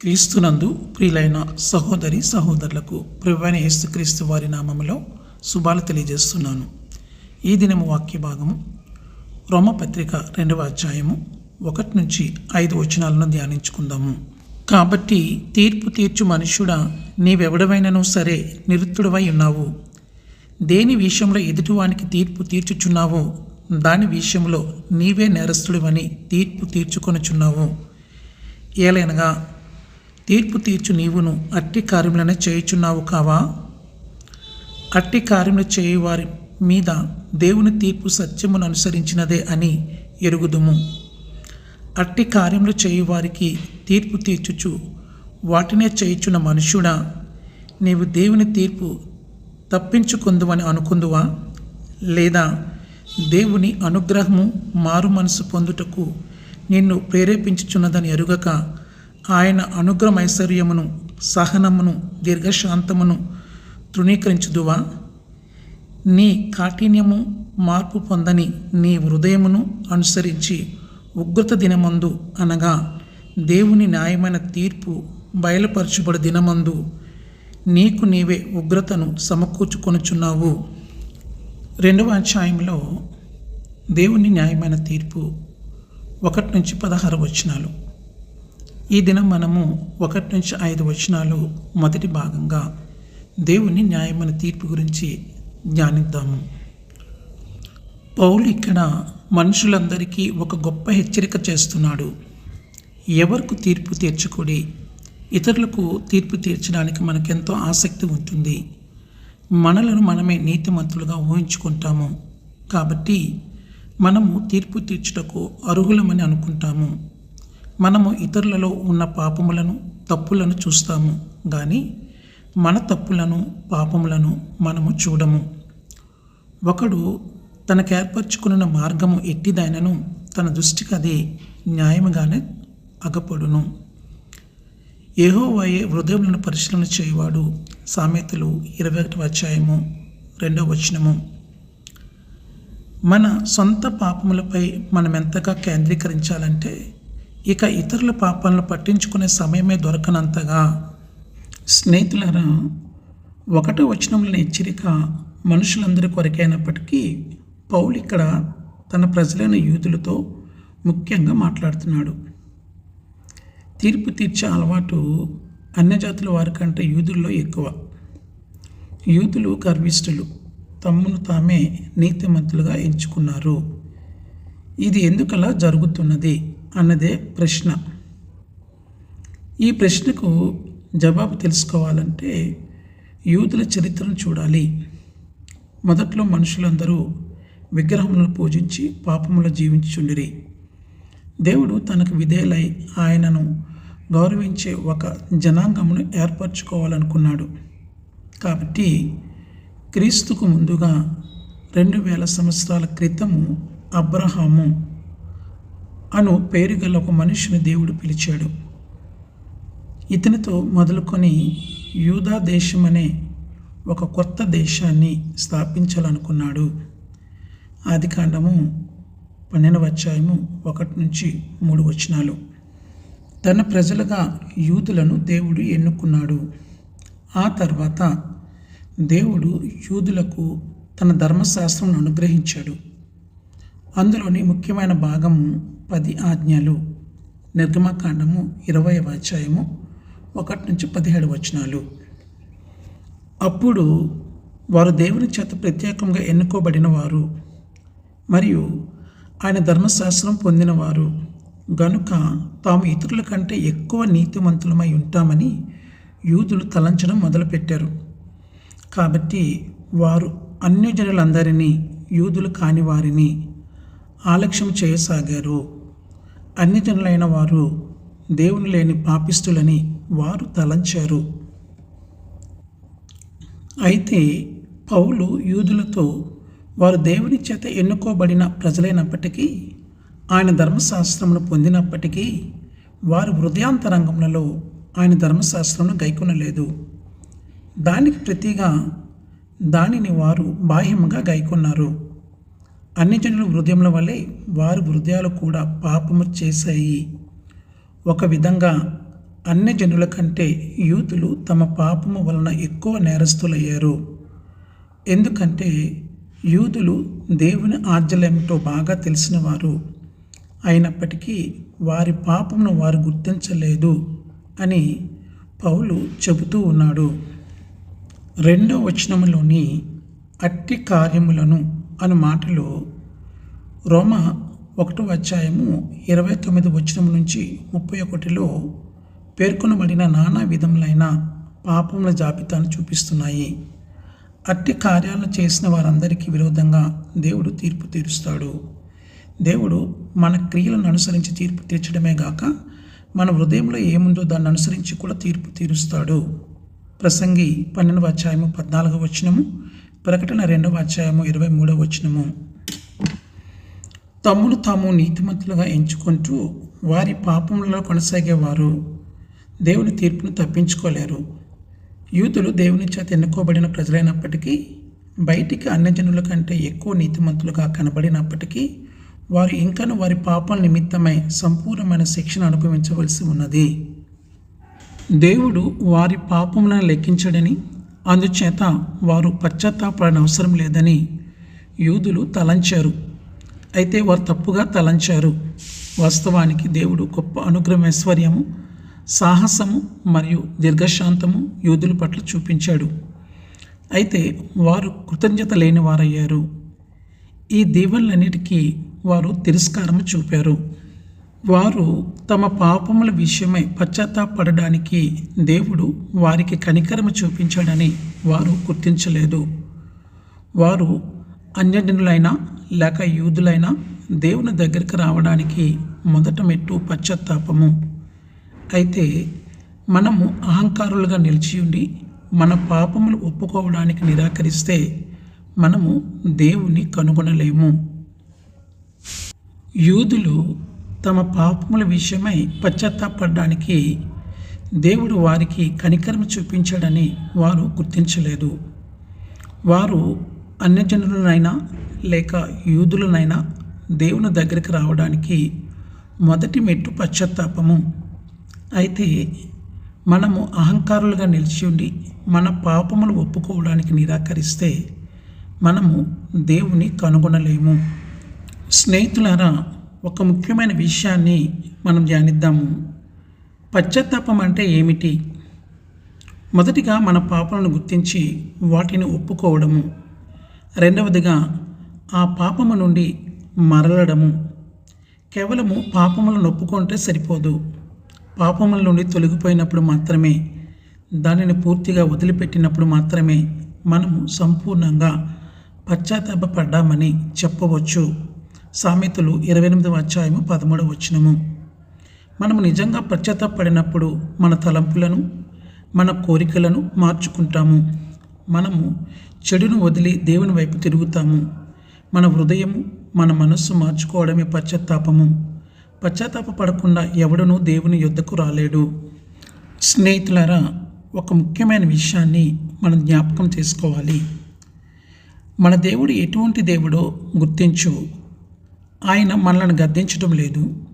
క్రీస్తునందు ప్రియులైన సహోదరి సహోదరులకు ప్రభువైన యేసుక్రీస్తు వారి నామములో శుభాలు తెలియజేస్తున్నాను. ఈ దినము వాక్య భాగము రోమపత్రిక రెండవ అధ్యాయము ఒకటి నుంచి ఐదు వచనాలను ధ్యానించుకుందాము. కాబట్టి తీర్పు తీర్చు మనుష్యుడా నీవెవడవైనను సరే నిరుత్తుడవై ఉన్నావు. దేని విషయంలో ఎదుటివానికి తీర్పు తీర్చుచున్నావో? దాని విషయంలో నీవే నేరస్తుడివని తీర్పు తీర్చుకొనుచున్నావు. ఏలైనగా తీర్పు తీర్చు నీవును అట్టి కార్యములనే చేయుచున్నావు కావా? అట్టి కార్యములు చేయువారి మీద దేవుని తీర్పు సత్యమును అనుసరించినదే అని ఎరుగుదుము. అట్టి కార్యములు చేయువారికి తీర్పు తీర్చుచు వాటినే చేయుచున్న మనుషుడా నీవు దేవుని తీర్పు తప్పించుకుందువని అనుకుందువా? లేదా దేవుని అనుగ్రహము మారు మనసు పొందుటకు నిన్ను ప్రేరేపించుచున్నదని ఎరుగక ఆయన అనుగ్రహమైశ్వర్యమును సహనమును దీర్ఘశాంతమును తృణీకరించుదువా? నీ కాఠిన్యము మార్పు పొందని నీ హృదయమును అనుసరించి ఉగ్రత దినమందు అనగా దేవుని న్యాయమైన తీర్పు బయలుపరచుబడి దినమందు నీకు నీవే ఉగ్రతను సమకూర్చుకొనుచున్నావు. రెండవ అధ్యాయంలో దేవుని న్యాయమైన తీర్పు ఒకటి నుంచి పదహారు వచనాలు. ఈ దినం మనము ఒకటి నుంచి ఐదు వచనాలు మొదటి భాగంగా దేవుని న్యాయమైన తీర్పు గురించి ధ్యానిద్దాము. పౌలు ఇక్కడ మనుషులందరికీ ఒక గొప్ప హెచ్చరిక చేస్తున్నాడు. ఎవరికి తీర్పు తీర్చకూడి ఇతరులకు తీర్పు తీర్చడానికి మనకెంతో ఆసక్తి ఉంటుంది. మనలను మనమే నీతిమంతులుగా ఊహించుకుంటాము. కాబట్టి మనము తీర్పు తీర్చుటకు అర్హులమని అనుకుంటాము. మనము ఇతరులలో ఉన్న పాపములను తప్పులను చూస్తాము. కానీ మన తప్పులను పాపములను మనము చూడము. ఒకడు తనకు ఏర్పరచుకున్న మార్గము ఎట్టిదైనను తన దృష్టికి అది న్యాయముగానే అగపడును. ఏహోవాయే హృదయములను పరిశీలన చేయువాడు. సామెతలు ఇరవై ఒకటి అధ్యాయము రెండవ వచనము. మన సొంత పాపములపై మనం ఎంతగా కేంద్రీకరించాలంటే ఇక ఇతరుల పాపాలను పట్టించుకునే సమయమే దొరకనంతగా స్నేహితులరా ఒకటో వచనంలోని హెచ్చరిక మనుషులందరి కొరకైనప్పటికీ పౌలు ఇక్కడ తన ప్రజలైన యూదులతో ముఖ్యంగా మాట్లాడుతున్నాడు. తీర్పు తీర్చే అలవాటు అన్యజాతుల వారికంటే యూదుల్లో ఎక్కువ. యూదులు గర్విష్ఠులు తమ్మును తామే నీతిమంతులుగా ఎంచుకున్నారు. ఇది ఎందుకలా జరుగుతున్నది? అన్నదే ప్రశ్న. ఈ ప్రశ్నకు జవాబు తెలుసుకోవాలంటే యూదుల చరిత్రను చూడాలి. మొదట్లో మనుషులందరూ విగ్రహములను పూజించి పాపములు జీవించుండిరి దేవుడు తనకు విధేయులై ఆయనను గౌరవించే ఒక జనాంగమును ఏర్పరచుకోవాలనుకున్నాడు. కాబట్టి క్రీస్తుకు ముందుగా రెండు వేల సంవత్సరాల క్రితము అబ్రహాము అను పేరు గల ఒక మనిషిని దేవుడు పిలిచాడు. ఇతనితో మొదలుకొని యూదా దేశం అనే ఒక కొత్త దేశాన్ని స్థాపించాలనుకున్నాడు. ఆది కాండము పన్నెండవ అధ్యాయము ఒకటి నుంచి మూడు వచనాలు. తన ప్రజలుగా యూదులను దేవుడు ఎన్నుకున్నాడు. ఆ తర్వాత దేవుడు యూదులకు తన ధర్మశాస్త్రం అనుగ్రహించాడు. అందులోని ముఖ్యమైన భాగము పది ఆజ్ఞలు. నిర్గమకాండము ఇరవై అధ్యాయము ఒకటి నుంచి పదిహేడు వచనాలు. అప్పుడు వారు దేవుని చేత ప్రత్యేకంగా ఎన్నుకోబడిన వారు మరియు ఆయన ధర్మశాస్త్రం పొందినవారు. గనుక తాము ఇతరుల కంటే ఎక్కువ నీతిమంతులమై ఉంటామని యూదులు తలంచడం మొదలుపెట్టారు. కాబట్టి వారు అన్యజనులందరినీ యూదులు కాని వారిని ఆలక్ష్యం చేయసాగారు. అన్యజనులైన వారు దేవుని లేని పాపిస్తులని వారు తలంచారు. అయితే పౌలు యూదులతో వారు దేవుని చేత ఎన్నుకోబడిన ప్రజలైనప్పటికీ ఆయన ధర్మశాస్త్రమును పొందినప్పటికీ వారు హృదయాంతరంగములలో ఆయన ధర్మశాస్త్రమును గైకొనలేదు. దానికి ప్రతిగా దానిని వారు బాహ్యముగా గైకొన్నారు. అన్ని జనుల హృదయముల వలె వారి హృదయాలు కూడా పాపము చేశాయి. ఒక విధంగా అన్ని జనుల కంటే యూతులు తమ పాపము వలన ఎక్కువ నేరస్తులయ్యారు. ఎందుకంటే యూదులు దేవుని ఆర్జలేమిటో బాగా తెలిసిన వారు అయినప్పటికీ వారి పాపమును వారు గుర్తించలేదు అని పౌలు చెబుతూ ఉన్నాడు. రెండో వచనములోని అట్టి కార్యములను అను మాటలు రోమ ఒకటో అధ్యాయము ఇరవై తొమ్మిది వచనం నుంచి ముప్పై ఒకటిలో పేర్కొనబడిన నానా విధములైన పాపముల జాబితాను చూపిస్తున్నాయి. అట్టి కార్యాలను చేసిన వారందరికీ విరోధంగా దేవుడు తీర్పు తీరుస్తాడు. దేవుడు మన క్రియలను అనుసరించి తీర్పు తీర్చడమే గాక మన హృదయంలో ఏముందో దాన్ని అనుసరించి కూడా తీర్పు తీరుస్తాడు. ప్రసంగి పన్నెండవ అధ్యాయము పద్నాలుగవ వచనము ప్రకటన రెండవ అధ్యాయము ఇరవై మూడవ వచనము. తమ్ముడు తాము నీతిమంతులుగా ఎంచుకుంటూ వారి పాపములలో కొనసాగేవారు. దేవుని తీర్పును తప్పించుకోలేరు. యూతులు దేవుని చేత ఎన్నుకోబడిన ప్రజలైనప్పటికీ బయటికి అన్యజనుల కంటే ఎక్కువ నీతిమంతులుగా కనబడినప్పటికీ వారు ఇంకను వారి పాపం నిమిత్తమై సంపూర్ణమైన శిక్షణ అనుభవించవలసి ఉన్నది. దేవుడు వారి పాపములను లెక్కించడని అందుచేత వారు పశ్చాత్తాపడని అవసరం లేదని యూదులు తలంచారు. అయితే వారు తప్పుగా తలంచారు. వాస్తవానికి దేవుడు గొప్ప అనుగ్రహమైశ్వర్యము సాహసము మరియు దీర్ఘశాంతము యూదుల పట్ల చూపించాడు. అయితే వారు కృతజ్ఞత లేని వారయ్యారు. ఈ దీవెనలన్నిటికీ వారు తిరస్కారము చూపారు. వారు తమ పాపముల విషయమై పశ్చాత్తాపడడానికి దేవుడు వారికి కనికరము చూపించాడని వారు గుర్తించలేదు. వారు అన్యజనులైనా లేక యూదులైనా దేవుని దగ్గరికి రావడానికి మొదట మెట్టు పశ్చాత్తాపము. అయితే మనము అహంకారులుగా నిలిచి ఉండి మన పాపములు ఒప్పుకోవడానికి నిరాకరిస్తే మనము దేవుని కనుగొనలేము. యూదులు తమ పాపముల విషయమై పశ్చాత్తాపడడానికి దేవుడు వారికి కనికరం చూపించాడని వారు గుర్తించలేదు. వారు అన్యజనులనైనా లేక యూదులనైనా దేవుని దగ్గరికి రావడానికి మొదటి మెట్టు పశ్చాత్తాపము. అయితే మనము అహంకారులుగా నిలిచి ఉండి మన పాపములు ఒప్పుకోవడానికి నిరాకరిస్తే మనము దేవుని కనుగొనలేము. స్నేహితులారా ఒక ముఖ్యమైన విషయాన్ని మనం ధ్యానిద్దాము. పశ్చాత్తాపం అంటే ఏమిటి? మొదటిగా మన పాపాలను గుర్తించి వాటిని ఒప్పుకోవడము. రెండవదిగా ఆ పాపము నుండి మరలడము. కేవలము పాపములను ఒప్పుకుంటే సరిపోదు. పాపముల నుండి తొలగిపోయినప్పుడు మాత్రమే దానిని పూర్తిగా వదిలిపెట్టినప్పుడు మాత్రమే మనము సంపూర్ణంగా పశ్చాత్తాపడ్డామని చెప్పవచ్చు. సామెతలు ఇరవై ఎనిమిదవ అధ్యాయము పదమూడవ వచ్చినము మనము నిజంగా పశ్చాత్తాపడినప్పుడు మన తలంపులను మన కోరికలను మార్చుకుంటాము. మనము చెడును వదిలి దేవుని వైపు తిరుగుతాము. మన హృదయము మన మనస్సు మార్చుకోవడమే పశ్చాత్తాపము. పశ్చాత్తాప పడకుండా ఎవడనూ దేవుని యుద్ధకు రాలేడు. స్నేహితులారా ఒక ముఖ్యమైన విషయాన్ని మనం జ్ఞాపకం చేసుకోవాలి. మన దేవుడు ఎటువంటి దేవుడో గుర్తించు. ఆయన మనలను గద్దించడం లేదు.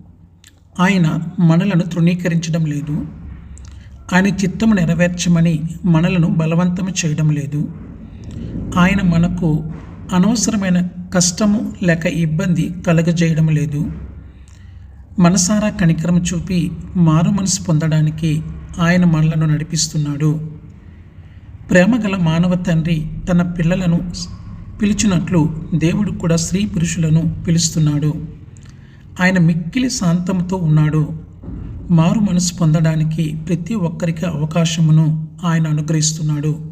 ఆయన మనలను తృణీకరించడం లేదు. ఆయన చిత్తము నెరవేర్చమని మనలను బలవంతం చేయడం లేదు. ఆయన మనకు అనవసరమైన కష్టము లేక ఇబ్బంది కలగజేయడం లేదు. మనసారా కనికరం చూపి మారు మనసు పొందడానికి ఆయన మనలను నడిపిస్తున్నాడు. ప్రేమగల మానవ తండ్రి తన పిల్లలను పిలిచినట్లు దేవుడు కూడా స్త్రీ పురుషులను పిలుస్తున్నాడు. ఆయన మిక్కిలి శాంతంతో ఉన్నాడు. మారు మనసు పొందడానికి ప్రతి ఒక్కరికి అవకాశమును ఆయన అనుగ్రహిస్తున్నాడు.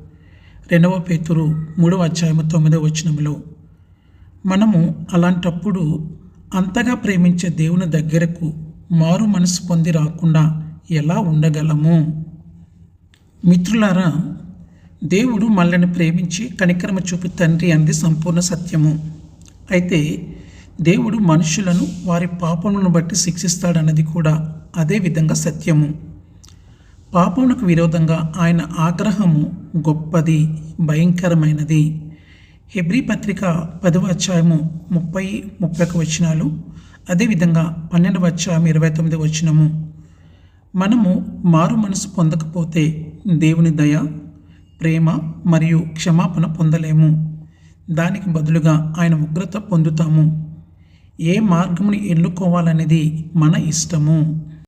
రెండవ పేతురు మూడవ అధ్యాయము తొమ్మిదవ వచనంలో మనము అలాంటప్పుడు అంతగా ప్రేమించే దేవుని దగ్గరకు మారు మనసు పొంది రాకుండా ఎలా ఉండగలము? మిత్రులారా దేవుడు మనల్ని ప్రేమించి కనికరమ చూపు తండ్రి అంది సంపూర్ణ సత్యము. అయితే దేవుడు మనుషులను వారి పాపములను బట్టి శిక్షిస్తాడన్నది కూడా అదే విధంగా సత్యము. పాపమునకు విరోధంగా ఆయన ఆగ్రహము గొప్పది భయంకరమైనది. హెబ్రీ పత్రిక పదవ అధ్యాయము ముప్పై ముప్పై ఒక వచనాలు అదేవిధంగా పన్నెండవ అధ్యాయం ఇరవై తొమ్మిది వచనము. మనము మారు మనసు పొందకపోతే దేవుని దయ ప్రేమ మరియు క్షమాపణ పొందలేము. దానికి బదులుగా ఆయన ఉగ్రత పొందుతాము. ఏ మార్గముని ఎన్నుకోవాలనేది మన ఇష్టము.